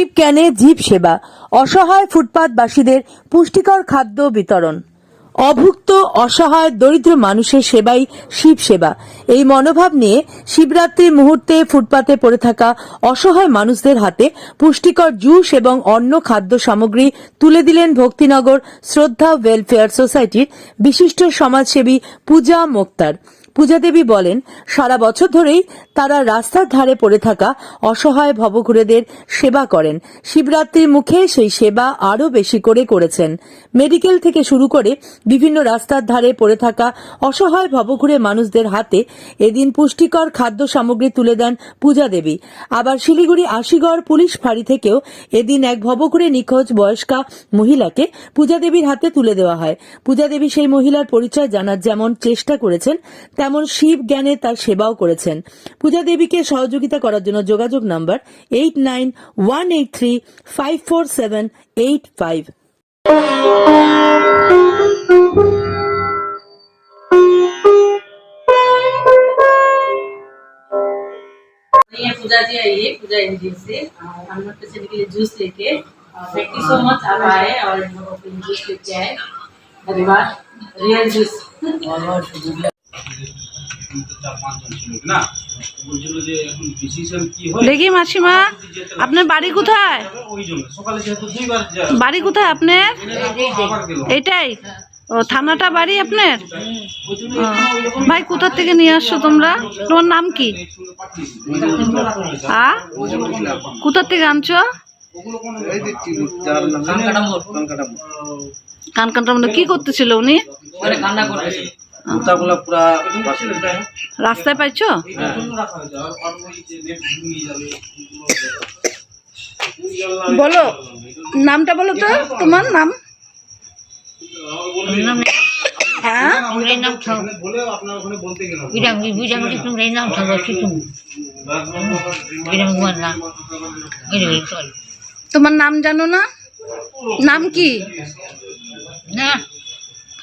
শিব ক্যানে জীব সেবা, অসহায় ফুটপাতবাসীদের পুষ্টিকর খাদ্য বিতরণ। অভুক্ত, অসহায়, দরিদ্র মানুষের সেবাই শিব সেবা। এই মনোভাব নিয়ে শিবরাত্রির মুহূর্তে ফুটপাতে পড়ে থাকা অসহায় মানুষদের হাতে পুষ্টিকর জুস এবং অন্য খাদ্য সামগ্রী তুলে দিলেন ভক্তিনগর শ্রদ্ধা ওয়েলফেয়ার সোসাইটির বিশিষ্ট সমাজসেবী পূজা মোক্তার। পূজা দেবী বলেন, সারা বছর ধরেই তারা রাস্তার ধারে পড়ে থাকা অসহায় ভবঘুরেদের সেবা করেন। শিবরাত্রির মুখে সেই সেবা আরও বেশি করে করেছেন। মেডিকেল থেকে শুরু করে বিভিন্ন রাস্তার ধারে পড়ে থাকা অসহায় ভবঘুরে মানুষদের হাতে এদিন পুষ্টিকর খাদ্য সামগ্রী তুলে দেন পূজা দেবী। আবার শিলিগুড়ি আশিগড় পুলিশ ফাঁড়ি থেকেও এদিন এক ভবঘুরে নিখোঁজ বয়স্কা মহিলাকে পূজা দেবীর হাতে তুলে দেওয়া হয়। পূজা দেবী সেই মহিলার পরিচয় জানার যেমন চেষ্টা করেছেন তেমন শিব জ্ঞানে তার সেবাও করেছেন পূজা দেবীকে সহযোগিতা করার জন্য যোগাযোগ number eight nine one eight three five four seven eight five ये पूजा जी आई है पूजा एनजीओ से और हम लोग पेशेंट के लिए जूस लेके थैंक यू सो मच आप आए और हम लोगों के लिए जूस लेके आए धन्यवाद रियल जूस দেখি মাসিমা আপনার বাড়ি কোথায়? ওই জন্য। সকালে যেহেতু দুইবার যা বাড়ি কোথায় আপনার? এটাই। ও থানাটা বাড়ি আপনার? ভাই কোথা থেকে নিয়ে আসছো তোমরা? তোমার নাম কি? আ কোথা থেকে আনছো? ওগুলো কোনো কানকানটার মধ্যে কি করতেছিল উনি? জুতাগুলো পুরা রাস্তায় পাইছো? রাখা হয়েছে আর আর ওই যে নেট নিয়ে যাবে বলো নামটা বলো তো তোমার নাম হ্যাঁ betul. তোমার নাম জানো না? নাম কি? Nah,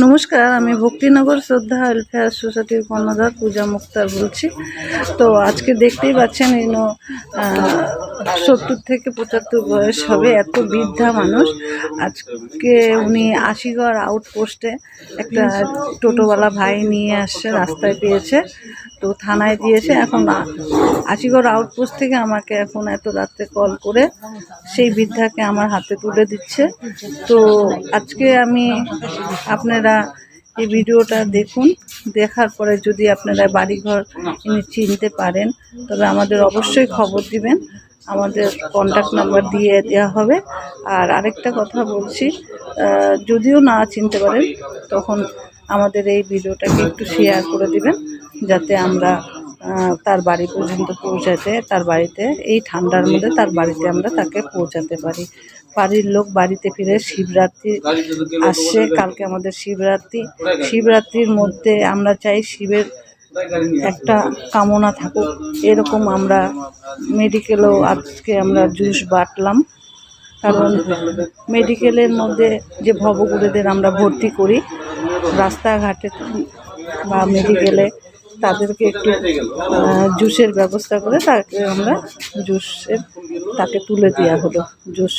নমস্কার, আমি ভক্তিনগর শ্রদ্ধা ওয়েলফেয়ার সোসাইটির কর্ণধার পূজা মুক্তার বলছি। তো আজকে দেখতেই পাচ্ছেন ইনো সত্তর থেকে পঁচাত্তর বয়স হবে এত বৃদ্ধা মানুষ। আজকে উনি আশিগড় আউটপোস্টে একটা টোটোওয়ালা ভাই নিয়ে আসছে, রাস্তায় পেয়েছে, তো থানায় দিয়েছে। এখন আশিগড় আউটপোস্ট থেকে আমাকে এখন এত রাত্রে কল করে সেই বৃদ্ধাকে আমার হাতে তুলে দিচ্ছে। তো আজকে আমি আপনারা এই ভিডিওটা দেখুন। দেখার পরে যদি আপনারা বাড়িঘর চিনতে পারেন, তবে আমাদের অবশ্যই খবর দিবেন। আমাদের কন্ট্যাক্ট নাম্বার দিয়ে দেওয়া হবে। আর আরেকটা কথা বলছি যদিও না চিনতে পারেন, তখন আমাদের এই ভিডিওটাকে একটু শেয়ার করে দিবেন, যাতে আমরা তার বাড়ি পর্যন্ত পৌঁছাতে, তার বাড়িতে, এই ঠান্ডার মধ্যে তার বাড়িতে আমরা তাকে পৌঁছাতে পারি। বাড়ির লোক বাড়িতে ফিরে শিবরাত্রি আসছে কালকে আমাদের শিবরাত্রি। শিবরাত্রির মধ্যে আমরা চাই শিবের একটা কামনা থাকুক। এরকম আমরা মেডিকেলেও আজকে আমরা জুস বাটলাম। কারণ মেডিকেলের মধ্যে যে ভবগুরুদের আমরা ভর্তি করি, রাস্তাঘাটে বা মেডিকেলে তাদেরকে একটু জুসের ব্যবস্থা করে তাকে আমরা জুসের তাকে তুলে দেওয়া হলো জুস